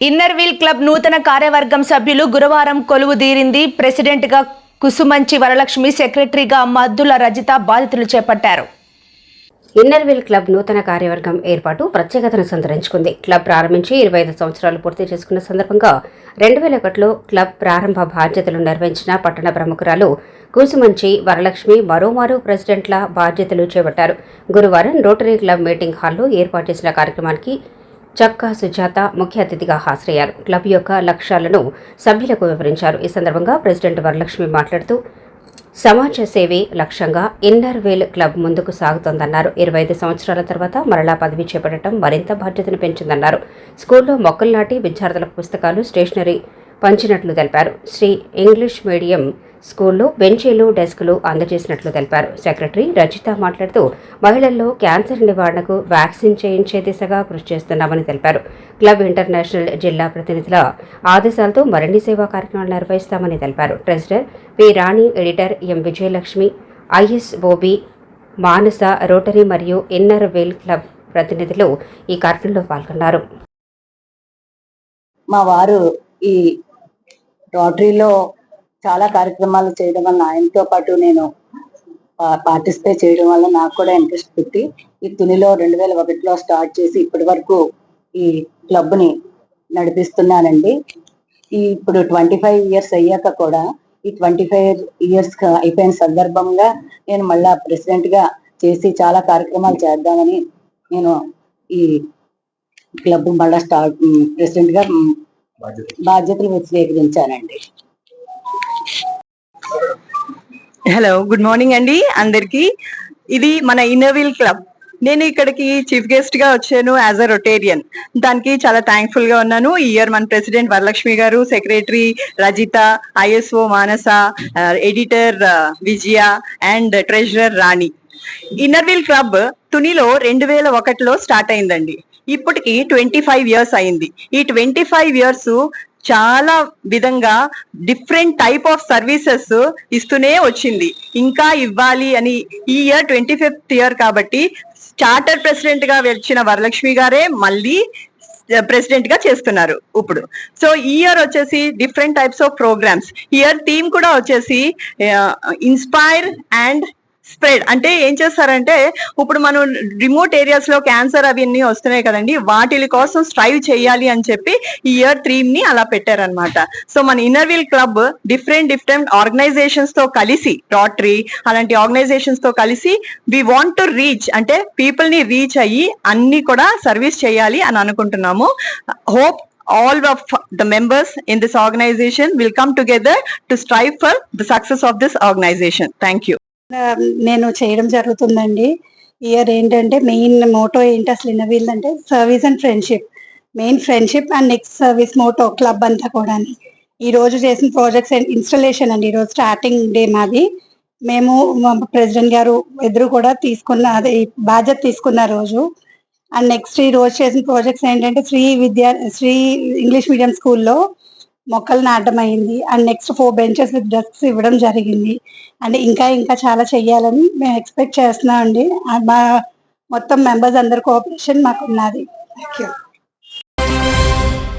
Inner Wheel club నూతన కార్యవర్గం సభ్యులు గురువారం కొలువు తీరింది. ప్రెసిడెంట్గా కుసుమంచి వరలక్ష్మి సెక్రటరీగా మద్దుల రజిత బాధితులు చేపట్టారు. ఇన్నర్విల్ క్లబ్ నూతన కార్యవర్గం ఏర్పాటు ప్రత్యేకతను సంతరించుకుంది. క్లబ్ ప్రారంభించి ఇరవై ఐదు సంవత్సరాలు పూర్తి చేసుకున్న సందర్భంగా రెండు వేల ఒకటిలో క్లబ్ ప్రారంభ బాధ్యతలు నిర్వహించిన పట్టణ ప్రముఖురాలు కూసుమంచి వరలక్ష్మి మరోమారు ప్రెసిడెంట్ల బాధ్యతలు చేపట్టారు. గురువారం రోటరీ క్లబ్ మీటింగ్ హాల్లో ఏర్పాటు చేసిన కార్యక్రమానికి చక్కా సుజాత ముఖ్య అతిథిగా హాజరయ్యారు. క్లబ్ యొక్క లక్ష్యాలను సభ్యులకు వివరించారు. ఈ సందర్భంగా ప్రెసిడెంట్ వరలక్ష్మి మాట్లాడుతూ సమాజ సేవే లక్ష్యంగా ఇన్నర్ వేల్ క్లబ్ ముందుకు సాగుతోందన్నారు. ఇరవై ఐదు సంవత్సరాల తర్వాత మరలా పదవి చేపట్టడం మరింత బాధ్యతను పెంచిందన్నారు. స్కూల్లో మొక్కలు నాటి విద్యార్థుల పుస్తకాలు స్టేషనరీ పంచినట్లు తెలిపారు. శ్రీ ఇంగ్లీష్ మీడియం స్కూల్లో బెంచీలు డెస్కులు అందజేసినట్లు తెలిపారు. సెక్రటరీ రజిత మాట్లాడుతూ మహిళల్లో క్యాన్సర్ నివారణకు వ్యాక్సిన్ చేయించే దిశగా కృషి చేస్తున్నామని తెలిపారు. క్లబ్ ఇంటర్నేషనల్ జిల్లా ప్రతినిధుల ఆదేశాలతో మరిన్ని సేవా కార్యక్రమాలు నిర్వహిస్తామని తెలిపారు. Treasurer P Rani editor M Vijayalakshmi ISOB Manasa Rotary మరియు ఇన్నర్ వేల్ క్లబ్ ప్రతినిధులు ఈ కార్యక్రమంలో పాల్గొన్నారు. మా వారు ఈ రోటరీలో చాలా కార్యక్రమాలు చేయడం వల్ల ఆయనతో పాటు నేను పార్టిసిపేట్ చేయడం వల్ల నాకు కూడా ఇంట్రెస్ట్ పుట్టి ఈ తునిలో రెండు వేల ఒకటిలో స్టార్ట్ చేసి ఇప్పటి వరకు ఈ క్లబ్ని నడిపిస్తున్నానండి. ఈ ఇప్పుడు ట్వంటీ ఫైవ్ ఇయర్స్ అయ్యాక కూడా ఈ ట్వంటీ ఫైవ్ ఇయర్స్ అయిపోయిన సందర్భంగా నేను మళ్ళా ప్రెసిడెంట్గా చేసి చాలా కార్యక్రమాలు చేద్దామని నేను ఈ క్లబ్ మళ్ళా స్టార్ట్ ప్రెసిడెంట్గా మ్, బాధ్యతలు. స్వీకరించానండి హలో గుడ్ మార్నింగ్ అండి అందరికి. ఇది మన ఇన్నర్వీల్ క్లబ్ నేను ఇక్కడికి చీఫ్ గెస్ట్గా వచ్చాను యాజ్ అ రొటేరియన్ దానికి చాలా థ్యాంక్ఫుల్గా ఉన్నాను. ఈ ఇయర్ మన president Varalakshmi garu secretary Rajitha ISO Manasa editor Vijaya and treasurer Rani. Inner wheel club తునిలో రెండు వేల ఒకటిలో స్టార్ట్ అయిందండి. ఇప్పటికి ట్వంటీ ఫైవ్ ఇయర్స్ అయింది. ఈ ట్వంటీ ఫైవ్ ఇయర్స్ చాలా విధంగా డిఫరెంట్ టైప్ ఆఫ్ సర్వీసెస్ ఇస్తూనే వచ్చింది. ఇంకా ఇవ్వాలి అని ఈ ఇయర్ ట్వంటీ ఫిఫ్త్ ఇయర్ కాబట్టి చార్టర్ ప్రెసిడెంట్గా వచ్చిన వరలక్ష్మి గారే మళ్ళీ ప్రెసిడెంట్గా చేస్తున్నారు ఇప్పుడు. సో ఈ ఇయర్ వచ్చేసి different types of programmes year theme కూడా వచ్చేసి ఇన్స్పైర్ అండ్ స్ప్రెడ్ అంటే ఏం చేస్తారంటే ఇప్పుడు మనం రిమోట్ ఏరియాస్లో క్యాన్సర్ అవన్నీ వస్తున్నాయి కదండి వాటి కోసం స్ట్రైవ్ చేయాలి అని చెప్పి ఈ ఇయర్ థ్రీమ్ని అలా పెట్టారనమాట సో మన inner wheel club different different ఆర్గనైజేషన్స్తో కలిసి రాటరీ అలాంటి ఆర్గనైజేషన్స్తో కలిసి వి వాంట్ టు రీచ్ అంటే పీపుల్ని రీచ్ అయ్యి అన్ని కూడా సర్వీస్ చేయాలి అని అనుకుంటున్నాము hope all of the members in this organization will come together to strive for the success of this organization. Thank you. నేను చేయడం జరుగుతుందండి. ఇయర్ ఏంటంటే మెయిన్ మోటో ఏంటి అసలు ఇన్నవీల్ అంటే service and friendship main friendship and next service motto club అంతా కూడా ఈ రోజు చేసిన ప్రాజెక్ట్స్ అండ్ ఇన్స్టలేషన్ అండి. ఈరోజు స్టార్టింగ్ డే మాది. మేము ప్రెసిడెంట్ గారు ఎదురు కూడా తీసుకున్న అదే బాధ్యత తీసుకున్న రోజు. అండ్ నెక్స్ట్ ఈ రోజు చేసిన ప్రాజెక్ట్స్ ఏంటంటే శ్రీ విద్యా శ్రీ ఇంగ్లీష్ మీడియం స్కూల్లో మొక్కలు నాటడం అయింది. And next four benches with desks ఇవ్వడం జరిగింది. అండ్ ఇంకా ఇంకా చాలా చెయ్యాలని మేము ఎక్స్పెక్ట్ చేస్తున్నాం అండి మా మొత్తం మెంబర్స్ అందరి కోఆపరేషన్ మాకు ఉన్నది థ్యాంక్ యూ